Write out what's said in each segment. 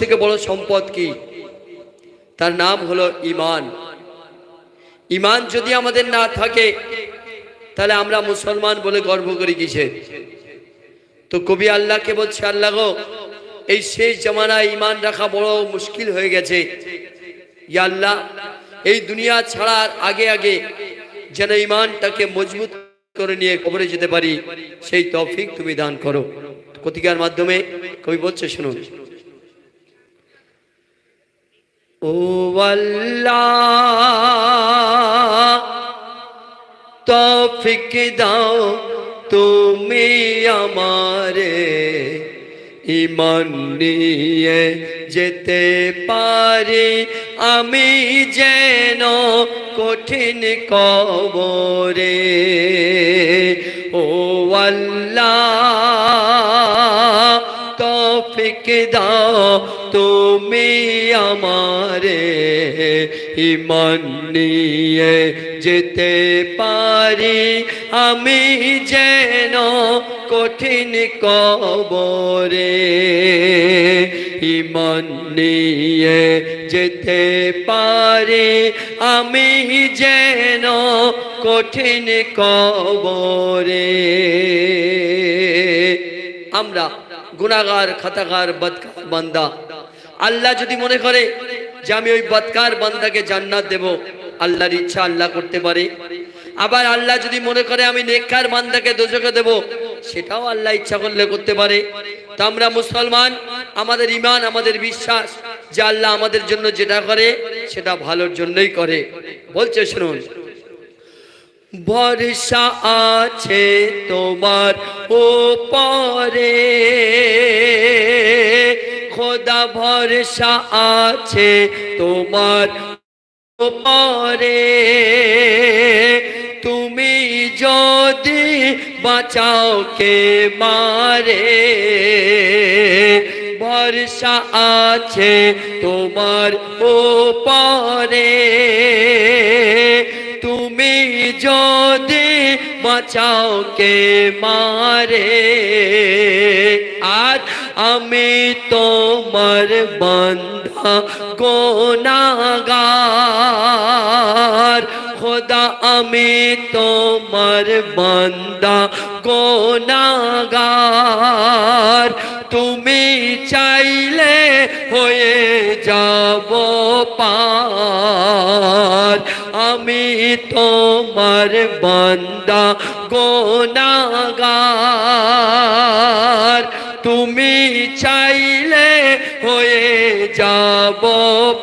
থেকে বড় সম্পদ কি? তার নাম হলো ইমান ইমান যদি আমাদের না থাকে, তাহলে আমরা মুসলমান বলে গর্ব করি কিসে তো কবি আল্লাহকে বলছে, আল্লাহ গো, এই শেষ জামানায় ইমান রাখা বড় মুশকিল হয়ে গেছে। আল্লাহ, এই দুনিয়া ছাড়ার আগে আগে যেন ইমানটাকে মজবুত করে নিয়ে কবরে যেতে পারি, সেই তফিক তুমি দান করো। কতিকার মাধ্যমে কবি বলছে, শুনুন ও আল্লাহ তৌফিক দাও তুমি আমারে। ইমান নিয়ে যেতে পারি আমি যেন কঠিন কবরে। ও আল্লাহ, তৌফিক দাও তুমি আমারে ইমান নিয়ে যেতে পারি। আমি যেন কঠিন কবরে ইমান নিয়ে যেতে পারি। আমি যেন কঠিন কবরে আমরা গুনাগার, খাতাগার বদকার বান্দা আল্লাহ যদি মনে করে যে আমি ওই বৎকার বান্দাকে জান্নাত দেব, আল্লাহর ইচ্ছা আল্লাহ করতে পারে। আবার আল্লাহ যদি মনে করে আমি নেককার বান্দাকে দোষকে দেব, সেটাও আল্লাহ ইচ্ছা করলে করতে পারে। তো আমরা মুসলমান, আমাদের ইমান আমাদের বিশ্বাস, যে আল্লাহ আমাদের জন্য যেটা করে, সেটা ভালোর জন্যই করে। বলছে, শুনুন। ভরসা আছে তোমার ও খোদা ভরসা আছে তোমার ওপরে তুমি যদি বাঁচাও কে মারে। ভরসা আছে তোমার ওপরে তুমি যদি বাঁচাও কে মারে। আর আমি তোমার বান্ধা গোনাগার। খোদা, আমি তোমার বান্দা গোনাগার। তুমি চাইলে হয়ে যাব পার। আমি তোমার বান্দা গোনাগার।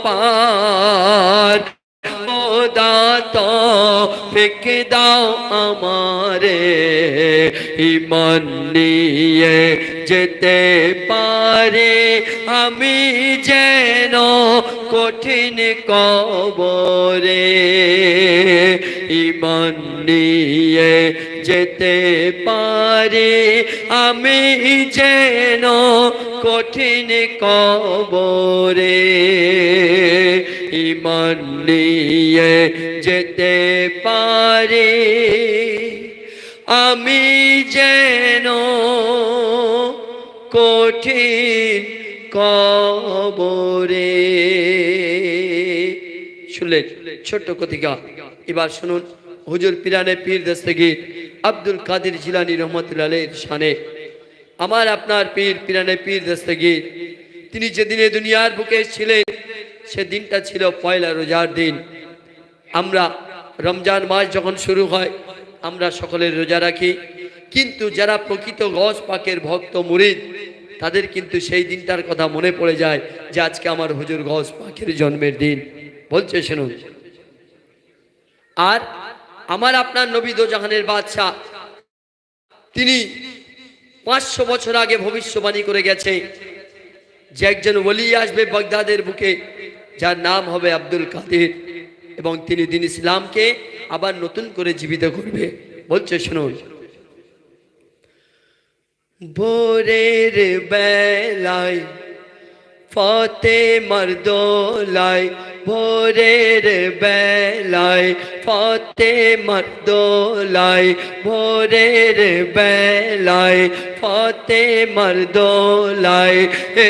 পার। খোদা তো ফেক দাও আমারে। ইমান নিয়ে যেতে পারে আমি যেন কঠিন কবরে। ইমান নিয়ে যেতে পারে, আমি যেন কঠিন কবরে ইমান নিয়ে যেতে পারে, আমি যেন কঠিন কবরে। শুনলেন, ছোট্ট কথিকা, এবার শুনুন। হুজুর পিরানে পীর দস্তগীর আব্দুল কাদের জিলানি রহমতুল্লাহ শানে। আমার আপনার পীর, পিরানে পীর দস্তগীর, তিনি যেদিনে দুনিয়ার বুকে ছিলেন সে দিনটা ছিল পয়লা রোজার দিন। আমরা রমজান মাস যখন শুরু হয়, আমরা সকলের রোজা রাখি। কিন্তু যারা প্রকৃত গজ পাকের ভক্ত, মুরিদ, তাদের কিন্তু সেই দিনটার কথা মনে পড়ে যায় যে আজকে আমার হুজুর গজ পাকের জন্মের দিন। বলছে, শুনুন। আর আমার আপনার নবী দোজাহানের বাদশাহ। তিনি পাঁচশো বছর আগে ভবিষ্যবাণী করে গেছে যে একজন ওলি আসবে বাগদাদের বুকে, যার নাম হবে আব্দুল কাদের। এবং তিনি দিন ইসলামকে আবার নতুন করে জীবিত করবে। বলছে, শুনুন। ভোরের বেলায় ফতে মর্দোলায় ভোরের বেলায় ফতে মর্দোলায় ভোরের বেলায় ফতে মর্দোলায়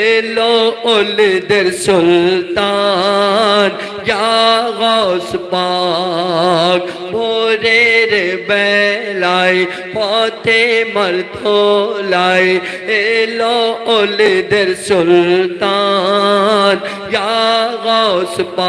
এলো ওলদের সুলতান ইয়াগস পাক। ভোরের বেলায় পথে মর্দোলায় এলো ওলদের সুলতান ইয়াগস পাক।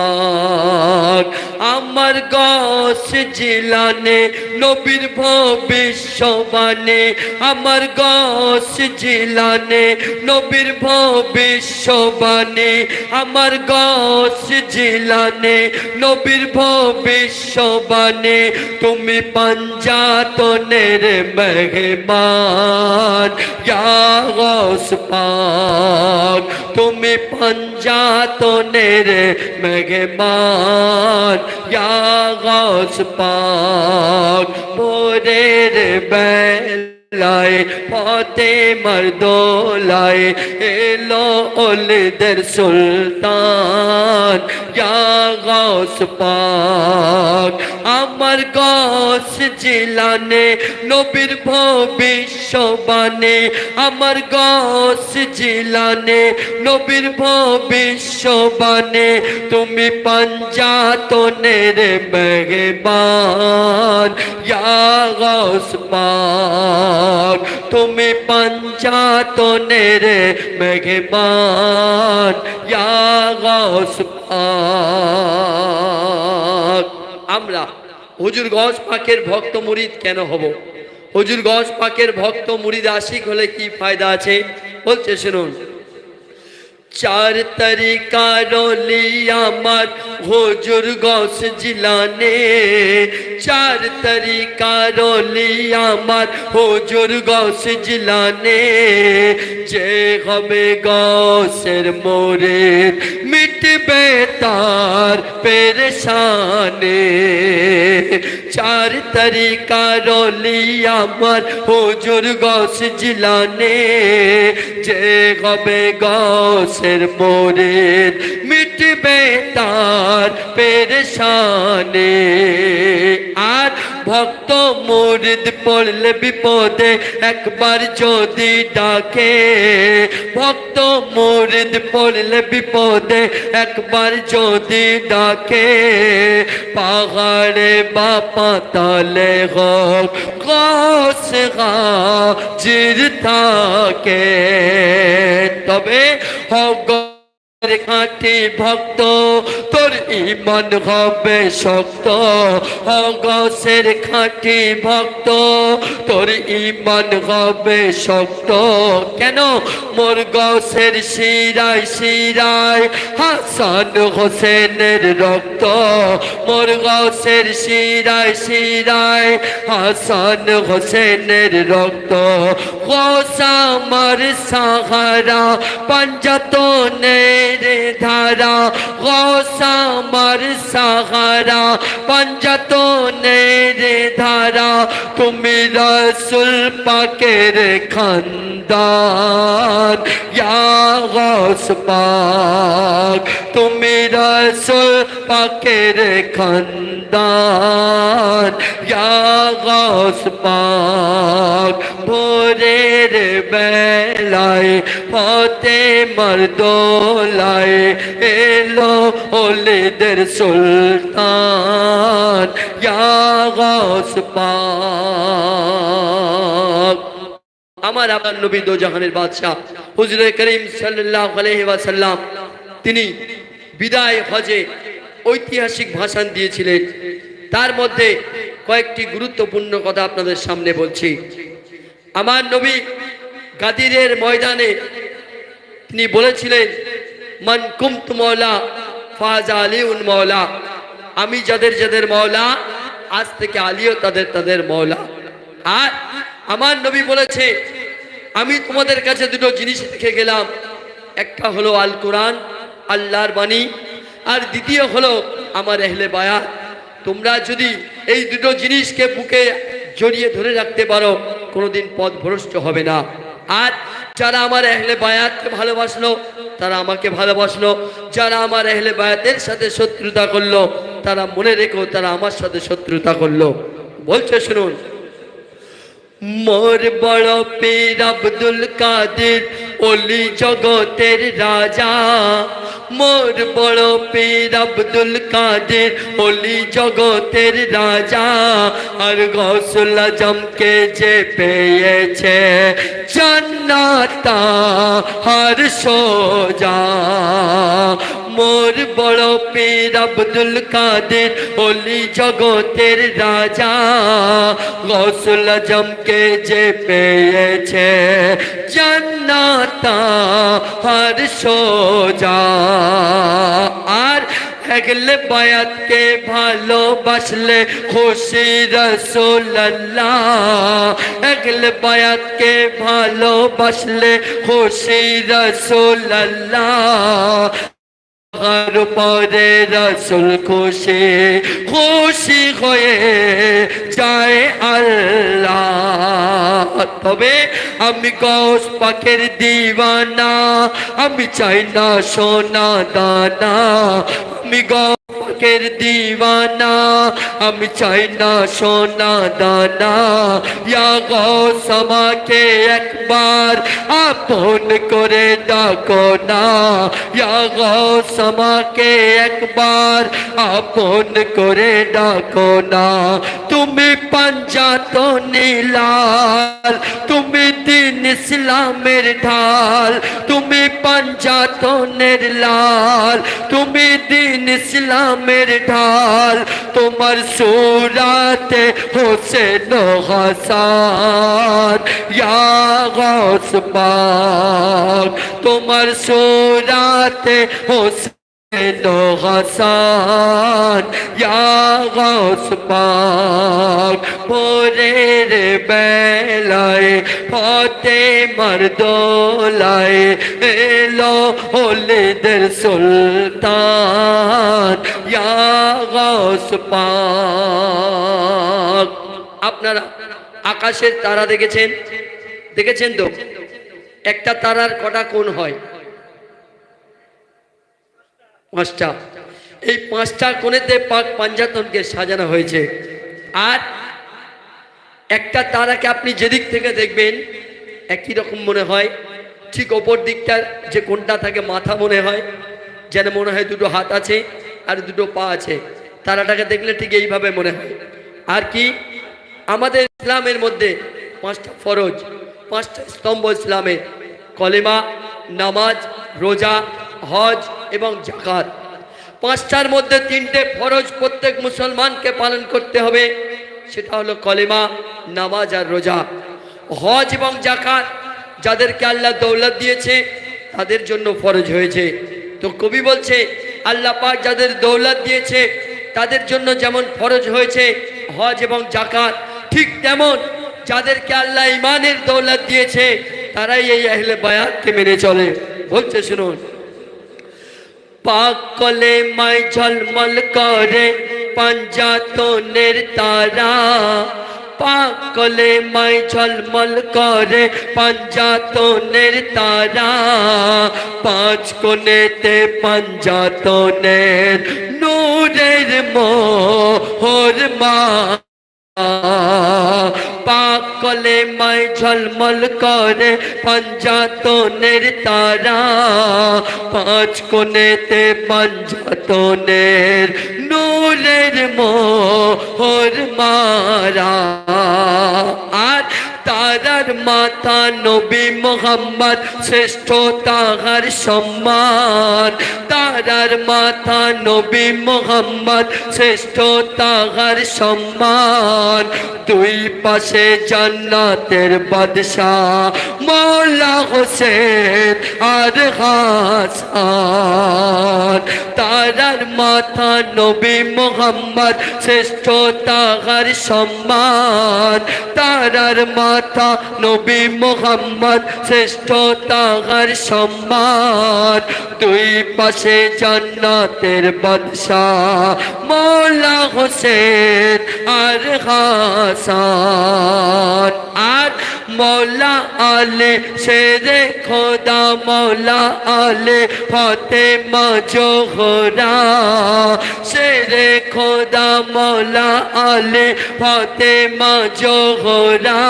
আমার গস জিলানে, নবীর ভবিষ্যবাণে। আমার গস জিলানে, নবীর ভবিষ্যবাণী। আমার গস জিলানে, নবীর ভবিষ্যবাণী। তুমি পঞ্জাতনের মেহমান গস পাক। তুমি পঞ্জাতনের মেহমান গস পাক ভোরের বেল লাই, পথে মর্দোলায় এলো ওলদের সুলতান। গস পাক, আমার গস জিলানে, নবীর ভবিষ্যবাণী আমার গস জিলানে, নবীর ভবিষ্যবাণী তুমি পঞ্জাতনের মেহমান গস পাক তুমি পঞ্জাতনের মেঘবান পাক। আমরা হুজুর গজ পাকের ভক্ত মুরিদ কেন হব? হুজুর গজ পাকের ভক্ত মুরিদ আশিক হলে কি ফায়দা আছে? বলছে, শুনুন চার তরিকা রলি আমার হুজুর গস জিলানে। চার তরিকা রলি আমার হুজুর গস জিলানে। যে হবে গসের মোরে মিটবে তার পেরেশানে। চার তরিকা রলি আমার হজুর গস জিলানে। যে হবে গসের মোরের মিটবে তার পেরেশানে। আর ভক্ত মুরিদ পড়লে বিপদে একবার যদি ডাকে। ভক্ত মুরিদ পড়লে বিপদে একবার যদি ডাকে। পাহাড়ে বা পাতালে হোক গস জির থাকে। তবে হোক খাঁটি ভক্ত, তোর ইমান হবে শক্ত। অগসের খাঁটি ভক্ত, তোর ইমান হবে শক্ত। কেন? মোর গসের শিরায় শিরায় হাসান হোসেনের রক্ত। মোর গসের শিরায় শিরায় হাসান হোসেনের রক্ত। গোসামার সাহারা পঞ্জতনের ধারা গোসামার সাহারা পঞ্জতনের ধারা তুমি রসুল পাকের খানদান ইয়া গস পাক তুমি রসুল পাকের খানদান ইয়া গস পাক ভোরের বেলায় ফতে মর্দোলায় এলো ওলেদের সুলতান। ইয়াগস পাক। আমার আমার নবী দো জাহানের বাদশাহ, হুজুর করিম সাল্লাল্লাহু আলাইহি ওয়াসাল্লাম, তিনি বিদায় হজে ঐতিহাসিক ভাষণ দিয়েছিলেন। তার মধ্যে কয়েকটি গুরুত্বপূর্ণ কথা আপনাদের সামনে বলছি। আমার নবী গাদিরের ময়দানে তিনি বলেছিলেন, মান কুমত মৌলা ফাজ আলিউন মৌলা আমি যাদের যাদের মৌলা আজ থেকে আলীও তাদের তাদের মৌলা আর আমার নবী বলেছে, আমি তোমাদের কাছে দুটো জিনিস রেখে গেলাম। একটা হলো আল কোরআন, আল্লাহর বাণী। আর দ্বিতীয় হলো আমার এহলে বায়া তোমরা যদি এই দুটো জিনিসকে বুকে জড়িয়ে ধরে রাখতে পারো, কোনোদিন পথ ভ্রষ্ট হবে না। আর যারা আমার এহলে বায়াতকে ভালোবাসলো, তারা আমাকে ভালোবাসলো। যারা আমার এহলে বায়াতের সাথে শত্রুতা করল, তারা মনে রেখো তারা আমার সাথে শত্রুতা করল। বলছে, শুনুন। মোর বড় পীর আব্দুল কাদের ওলি জগতের রাজা মোর বড় পীর আব্দুল কাদের ওলি জগতের রাজা আর গৌসুল আজমকে যে পেয়েছে জান্নাতা হার সোজা মোর বড় পীর আব্দুল কাদের ওলি জগতের রাজা। গৌসুল আজমকে যে পেয়েছে জান্নাতা হার সোজা। আর একলে বায়াতকে ভালোবাসলে খুশি রসোল্লাহ একলে বায়াতকে ভালোবাসলে খুশি রসোল্লাহ আর পরে রসুল খুশি খুশি হয়ে যায় আল্লাহ। তবে আমি গস পাখের দিওয়ানা, আমি চাই না সোনা দানা। আমি গৌস পাখের দিওয়ানা, আমি চাই না সোনা দানা। ইয়া গৌস একবার আপন করে ডাকো না। ইয়া একবার আপন করে ডাকো না। তুমি পাঞ্জাত নীলাল, তুমি দিন ইসলামের ঢাল। তুমি পাঞ্জাতনের লাল তুমি দিন ইসলামের ঢাল তোমার সুরাতে হোসেন হাসান। গৌস পাক তোমার সুরাতে হোসেন হাসান, ইয়া গৌস পাক ভোরের বেলায় ফতে মর্দোলায় এলো হলিদের সুলতান, ইয়া গৌস পাক আপনারা আকাশের তারা দেখেছেন? দেখেছেন তো? একটা তারার কটা কোণ হয়? পাঁচটা। এই পাঁচটা কোণেতে পাক পাঞ্জাতনকে সাজানো হয়েছে। আর একটা তারাকে আপনি যেদিক থেকে দেখবেন, একই রকম মনে হয়। ঠিক ওপর দিকটার যে কোনটা থাকে মাথা মনে হয়, যেন মনে হয় দুটো হাত আছে আর দুটো পা আছে। তারাটাকে দেখলে ঠিক এইভাবে মনে হয়। আর কি? আমাদের ইসলামের মধ্যে পাঁচটা ফরজ, পাঁচটা স্তম্ভ ইসলামের। কলেমা, নামাজ, রোজা হজ এবং জাকাত। পাঁচটার মধ্যে তিনটে ফরজ প্রত্যেক মুসলমানকে পালন করতে হবে, সেটা হলো কলেমা, নামাজ আর রোজা। হজ এবং জাকাত যাদেরকে আল্লাহ দৌলত দিয়েছে, তাদের জন্য ফরজ হয়েছে। তো কবি বলছে, আল্লাহ পাক যাদের দৌলত দিয়েছে, তাদের জন্য যেমন ফরজ হয়েছে হজ এবং জাকাত, ঠিক তেমন যাদেরকে আল্লাহ ইমানের দৌলত দিয়েছে, তারাই এই আহলে বায়াতকে মেনে চলে। বলছে, শুনুন। পাক কলে মাই ঝলমল করে পাঞ্জাতনের তারা। পাক কলে মাই ঝলমল করে পাঞ্জাতনের তারা। পাঁচ কোণেতে পাঞ্জাতনের নূরের মোহর মা পাক কলে মাই ঝলমল করে পঞ্জাতনের তারা। পাঁচ কোণেতে পঞ্জাতনের নূরের মোহর মারা। আর তারার মাথা নবী মোহাম্মদ শ্রেষ্ঠ তাহার সম্মান। তারার মাথা নবী মোহাম্মদ শ্রেষ্ঠ তাহার সম্মান। দুই পাশে জান্নাতের বাদশাহ মৌলা হোসেন আর হাসান। তারার মাথা নবী মোহাম্মদ শ্রেষ্ঠ তাহার সম্মান। তারার মাথা নবী মোহাম্মদ শ্রেষ্ঠ তাহার সম্মান। দুই পাশে জান্নাতের বাদশাহ মৌলা হোসেন আর হাসান। আর মৌলা আলে শেরে খোদা মৌলা আলে ফতে জোহরা। শেরে খোদা মৌলা আলে ফতে জোহরা।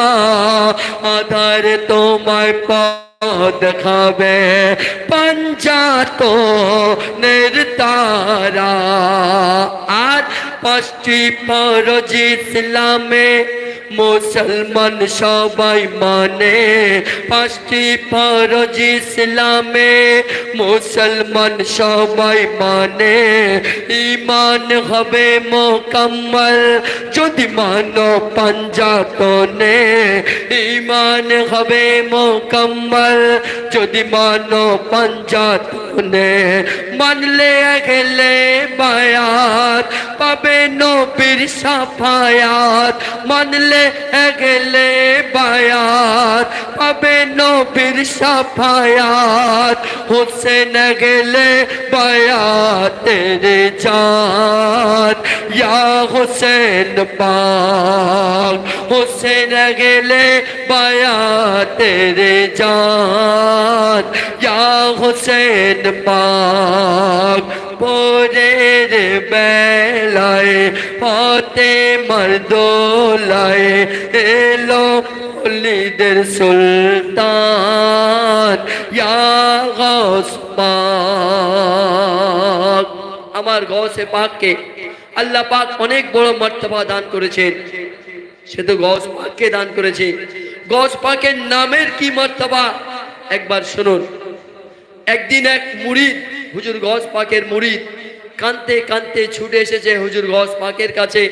আধার তোমায় পদ খাবে পঞ্চাত নির্তারা আর পাঁচটি ফরজ ইসলামে মুসলমান সবাই মানে পাঁচটি ফরজ ইসলামে মুসলমান সবাই মানে। ইমান হবে মোকাম্মল, যদি মানো পঞ্জাতনে ইমান হবে মোকাম্মল, যদি মানো পঞ্জাতনে মানলে গেলে বায়াত, পাবে নবীর সাফায়াত। মানলে গেলে বায়াত পাবে নবীর সাফায়াত হোসেন গেলে বায়াত তেরে জাত ইয়া হোসেন পাক হোসেন গেলে বায়াত তেরে জাত ইয়া হোসেন পাক ভোরের বেলায় পথে মর্দোলায় এলো লিদের সুলতান পাক। আমার গৌসে পাককে আল্লাহ পাক অনেক বড় মর্তবা দান করেছেন। সে তো গৌস পাককে দান করেছে। গৌস পাকের নামের কি মর্তবা? একবার শুনুন। একদিন এক মুরিদ হুজুর গস পাকের মুরিদ কানতে কানতে ছুটে এসেছে হুজুর গস পাকের কাছে।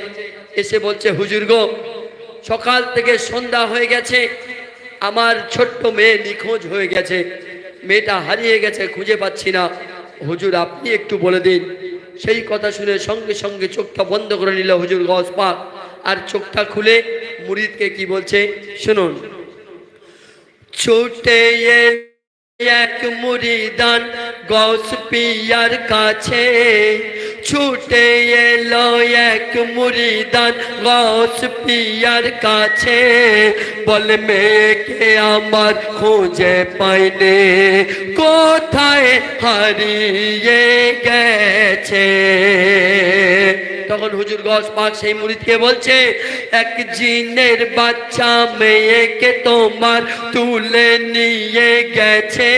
এসে বলছে, হুজুর গো, সকাল থেকে সন্ধ্যা হয়ে গেছে, আমার ছোট্ট মেয়ে নিখোঁজ হয়ে গেছে, মেয়েটা হারিয়ে গেছে, খুঁজে পাচ্ছি না। হুজুর, আপনি একটু বলে দিন। সেই কথা শুনে সঙ্গে সঙ্গে চোখটা বন্ধ করে নিল হুজুর গস পাক, আর চোখটা খুলে মুরিদকে কি বলছে, শুনুন। ছুটে এক মুরিদান গৌস পিয়ার কাছে ছুটে এলো এক মুরিদান গৌস পিয়ার কাছে। বল, মেয়েকে আমার খুঁজে পাইনে, কোথায় হারিয়ে গেছে? তখন হুজুর গস পাক সেই মুরিদকে বলছে, এক জিনের বাচ্চা মেয়েকে তোমার তুলে নিয়ে গেছে।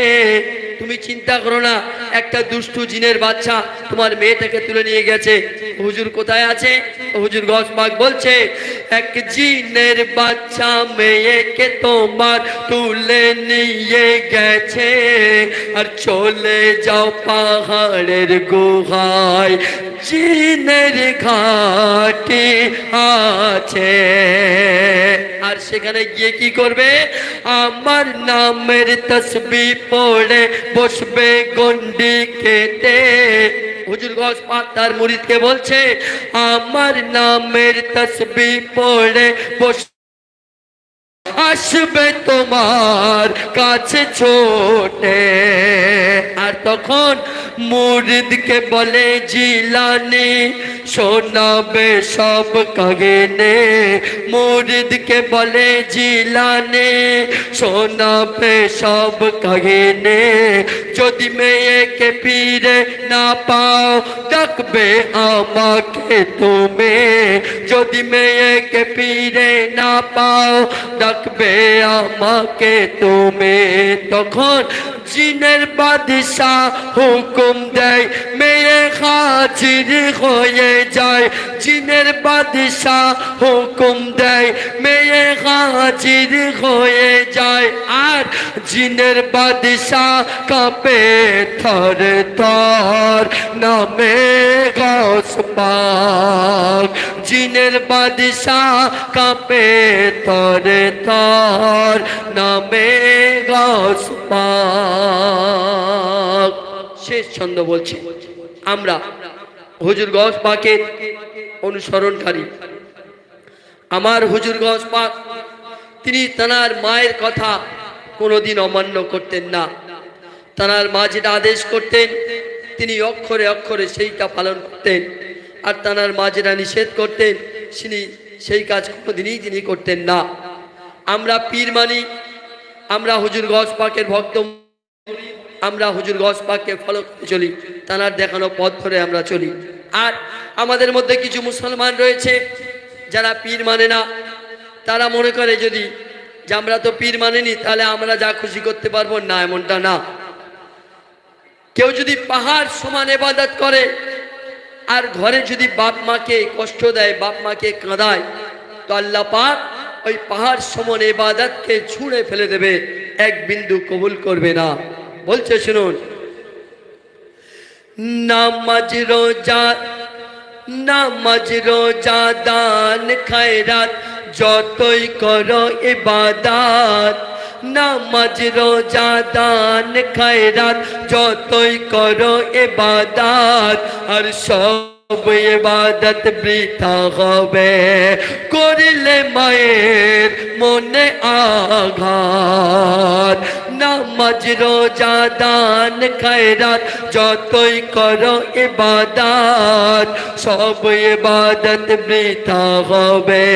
তুমি চিন্তা করো না, একটা দুষ্টু জিনের বাচ্চা তোমার মেয়েটাকে তুলে নিয়ে গেছে। হুজুর কোথায় আছে? হুজুর গস পাক বলছে, এক জিনের বাচ্চা মেয়েকে তোমার তুলে নিয়ে গেছে, আর চলে যাও পাহাড়ের গুহায়। জিনের ঘাটে আছে। আর সেখানে গিয়ে কি করবে? আমার নামের তসবি পড়ে বসবে গন্ডি কেটে। তার মুরিদকে বলছে, আমার নামের তসবি পড়ে বস আসবে তোমার কাছে ছোটে। আর তখন মুরিদকে বলে, জিলানি, শোনাবে সব কাগেনে। মুরিদকে বলে, জিলানে, শোনাবে সব কাগেনে। যদি মেয়েকে ফিরে না পাও, ডাকবে আমাকে তুমি। যদি মেয়েকে ফিরে না পাও ডাকবে আমাকে তুমি তখন জিনের বাদশাহ হুকুম দেয় মেয়ে হাজির হয়ে যায়। জিনের বাদশাহ হুকুম দেয় মেয়ে হাজির হয়ে যায়। আর জিনের বাদশাহ কাঁপে থর থর, নামে গস পাক জিনের বাদশাহ কাঁপে থর থর, নামে পাক শেষ ছন্দ বলছে, আমরা হুজুর গস পাকের অনুসরণকারী। আমার হুজুর গস পাক, তিনি তানার মায়ের কথা কোনোদিন অমান্য করতেন না। তানার মা যেটা আদেশ করতেন, তিনি অক্ষরে অক্ষরে সেইটা পালন করতেন। আর তানার মা যেটা নিষেধ করতেন, তিনি সেই কাজ কোনোদিনই তিনি করতেন না। আমরা পীর মানি, আমরা হুজুর গজ পাকের ভক্ত আমরা হুজুর গজ পাককে ফলো করে চলি, তানার দেখানো পথ ধরে আমরা চলি। আর আমাদের মধ্যে কিছু মুসলমান রয়েছে, যারা পীর মানে না। তারা মনে করে যদি যে আমরা তো পীর মানিনি, তাহলে আমরা যা খুশি করতে পারব না, এমনটা না। কেউ যদি পাহাড় সমান এবাদত করে, আর ঘরে যদি বাপ মাকে কষ্ট দেয়, বাপ মাকে কাঁদায়, তো আল্লাহ পাক ওই পাহাড় সমান এবাদতকে ছুঁড়ে ফেলে দেবে, এক বিন্দু কবুল করবে না। বলছে, শুনুন। নামাজ রোজা নামাজ রোজা দান খায়রাত, যতই করো ইবাদাত। নামাজ রোজা দান খায়রাত, যতই করো ইবাদাত। আর সব ইবাদত বৃথা হবে। করিলে মায়ের মনে আঘাত। নামাজ রোজা দান খায়রাত, যতই করো ইবাদত, সব ইবাদত বৃথা হবে।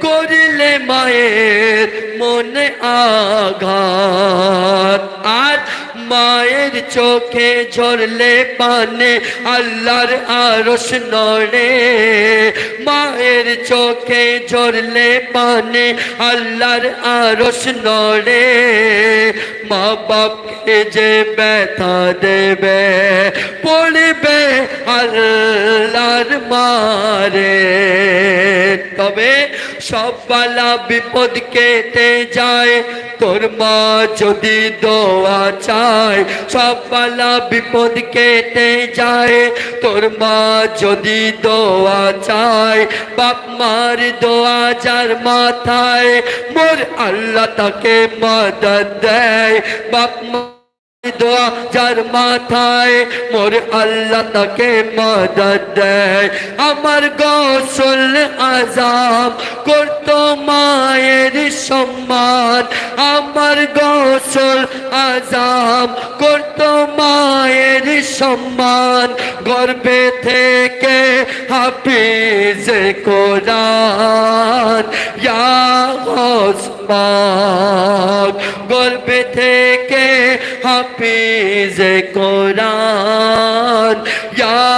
করিলে মায়ের মনে আঘাত। আর মায়ের চোখে ঝরলে পানে, আল্লাহর আরস নড়ে। মায়ের চোখে ঝরলে পানে, আল্লাহর আরস নড়ে। মা বাপকে যে ব্যথা দেবে, পড়বে আল্লাহর মারে। সব বালা বিপদ কেটে যায়। তোর মা যদি দোয়া চায়, সব বালা বিপদ কেটে যায়। তোর মা যদি দোয়া চায়, বাপ মার দোয়া যার মাথায়, মোর আল্লাহ তাকে মদদ দেয়। বাপ মা দোয়া যার মাথায়, মোর আল্লাহ তাকে মদদ দেয়। আমার গোসল আজাম করতো মায়ের সম্মান। আমার গোসল আজাম করতো মায়ের সম্মান। গর্বে থেকে হাফিজ কোরআন, ইয়া ওসমান। গর্বে থেকে কোরআন, ইয়া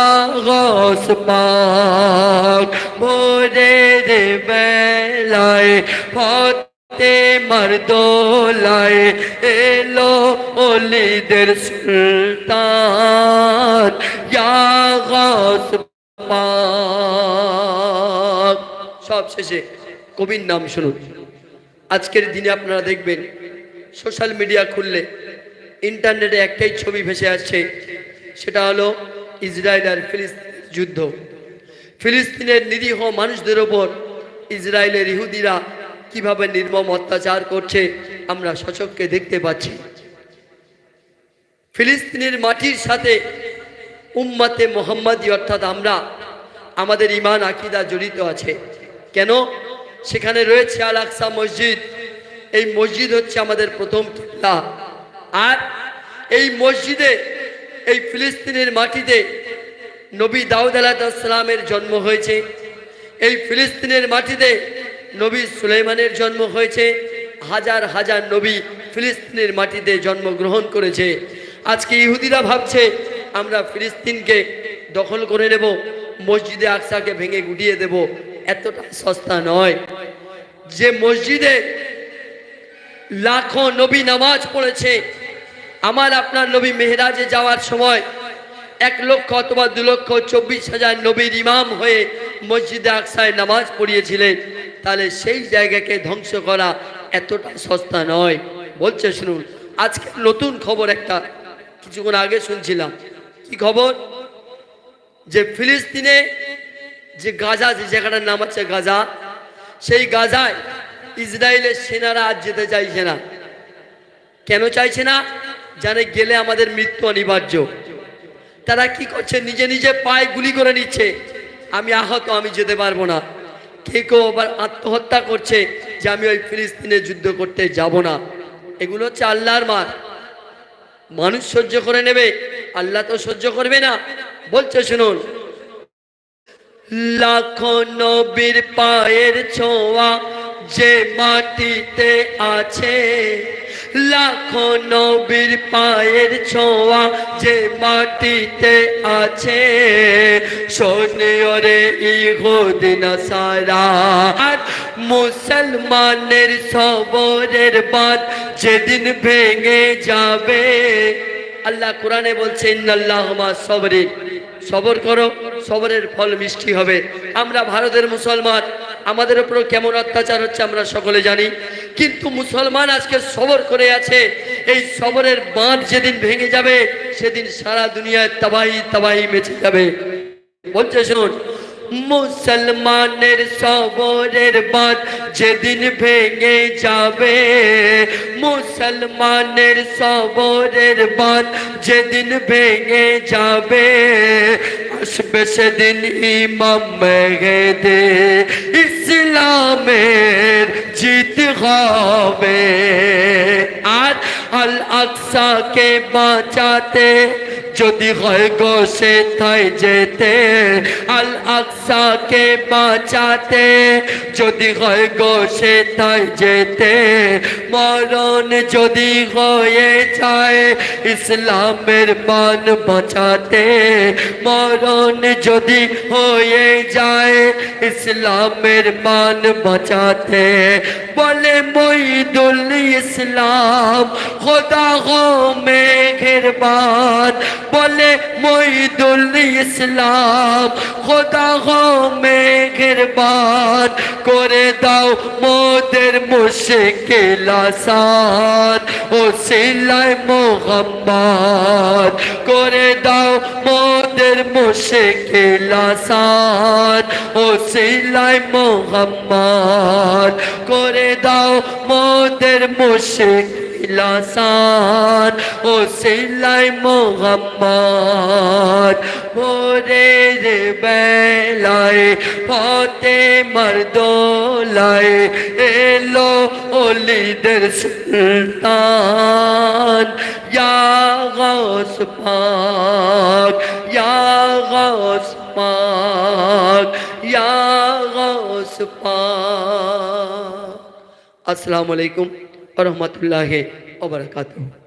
ওসমান মোরের বেলায় হতে মর্দোলায় এলো ওলিদের সুলতান ওসমান সব শেষে কবির নাম শুনুন। আজকের দিনে আপনারা দেখবেন, সোশ্যাল মিডিয়া খুললে ইন্টারনেটে একটাই ছবি ভেসে আসছে, সেটা হলো ইসরায়েল আর ফিলিস্তিনের যুদ্ধ। ফিলিস্তিনের নিরীহ মানুষদের ওপর ইসরায়েলের ইহুদিরা কীভাবে নির্মম অত্যাচার করছে, আমরা সচককে দেখতে পাচ্ছি। ফিলিস্তিনের মাটির সাথে উম্মাতে মোহাম্মদী, অর্থাৎ আমরা, আমাদের ইমান আকিদা জড়িত আছে। কেন? সেখানে রয়েছে আল আকসা মসজিদ। এই মসজিদ হচ্ছে আমাদের প্রথম কিল্লা আর এই মসজিদে, এই ফিলিস্তিনের মাটিতে নবী দাউদ আলাহিসাল্লামের জন্ম হয়েছে। এই ফিলিস্তিনের মাটিতে নবী সুলেমানের জন্ম হয়েছে। হাজার হাজার নবী ফিলিস্তিনের মাটিতে জন্মগ্রহণ করেছে। আজকে ইহুদিরা ভাবছে, আমরা ফিলিস্তিনকে দখল করে নেব, মসজিদে আকসাকে ভেঙে গুটিয়ে দেব। এতটা সস্তা নয়। যে মসজিদে লাখো নবী নামাজ পড়েছে আমার আপনার নবী মেহরাজে যাওয়ার সময় এক লক্ষ অথবা দু লক্ষ চব্বিশ হাজার নবীর ইমাম হয়ে মসজিদে আকসায় নামাজ পড়িয়েছিলেন। তাহলে সেই জায়গাকে ধ্বংস করা এতটা সস্তা নয়। বলছে, শুনুন, আজকে নতুন খবর একটা কিছুক্ষণ আগে শুনছিলাম। কি খবর? যে ফিলিস্তিনে যে গাজা, যে জায়গাটার নাম আছে গাজা, সেই গাজায় ইসরায়েলের সেনারা আজ যেতে চাইছে না। কেন চাইছে না? জানে গেলে আমাদের মৃত্যু অনিবার্য। তারা কি করছে? নিজে নিজে পায়ে গুলি করে নিচ্ছে। আমি আহত, আমি যেতে পারব না। কে কেউ আবার আত্মহত্যা করছে যে আমি ওই ফিলিস্তিনে যুদ্ধ করতে যাব না। এগুলো হচ্ছে আল্লাহর মার। মানুষ সহ্য করে নেবে, আল্লাহ তো সহ্য করবে না। বলছে, শুনুন। লাখো নবীর পায়ের ছোঁয়া যে মাটিতে আছে লাখো নবীর পায়ের ছোঁয়া যে মাটিতে আছে। শোনে ওরে ইহুদিন সারা মুসলমানের সবরের বাদ যেদিন ভেঙে যাবে। আল্লাহ কোরআনে বলছে, ইন্নাল্লাহ মা সবরিন সবর করো, সবরের ফল মিষ্টি হবে। আমরা ভারতের মুসলমান আমাদের উপর কেমন অত্যাচার হচ্ছে আমরা সকলে জানি। কিন্তু মুসলমান আজকে সবর করে আছে। এই সবরের বাঁধ যেদিন ভেঙে যাবে, সেদিন সারা দুনিয়ায় তাবাহি তাবাহি বেঁচে যাবে। বলছে, শুনুন, মুসলমানের সবরের বাঁধ যেদিন ভেঙে যাবে, মুসলমানের সবরের বাঁধ যেদিন ভেঙে যাবে, আসবে সেদিন ইমাম মেঘেদে ইসলামের জিত হবে। আর আল আকসাকে বাঁচাতে যদি হয় গো সেথায় যেতে, আল আকসাকে বাঁচাতে যদি হয় গো সেথায় যেতে, মরণ যদি হয়ে যায় ইসলামের মান বাঁচাতে, মরণ যদি হয়ে যায় ইসলামের মান বাঁচাতে, বলে মইদুল ইসলাম, খোদা গো মেঘের বাদ বলে মইদুল ইসলাম, খোদা গো মেঘের বাদ করে দাও মোদের মুশকিল আসান ও সিলাই মোহাম্মদ। করে দাও মোদের মুশকিল আসান ও সিলাই মোহাম্মদ। করে দাও মোদের মুশকিল আসান ও সিলাই মোহাম্মদ ভোরের বেলায় পথে মর্দোলায় এলো অলিদের সুলতান ইয়া গাউস পাক ইয়া গাউস পাক ইয়া গাউস পাক আসসালামু আলাইকুম ওয়া রাহমাতুল্লাহি ওয়া বারাকাতুহু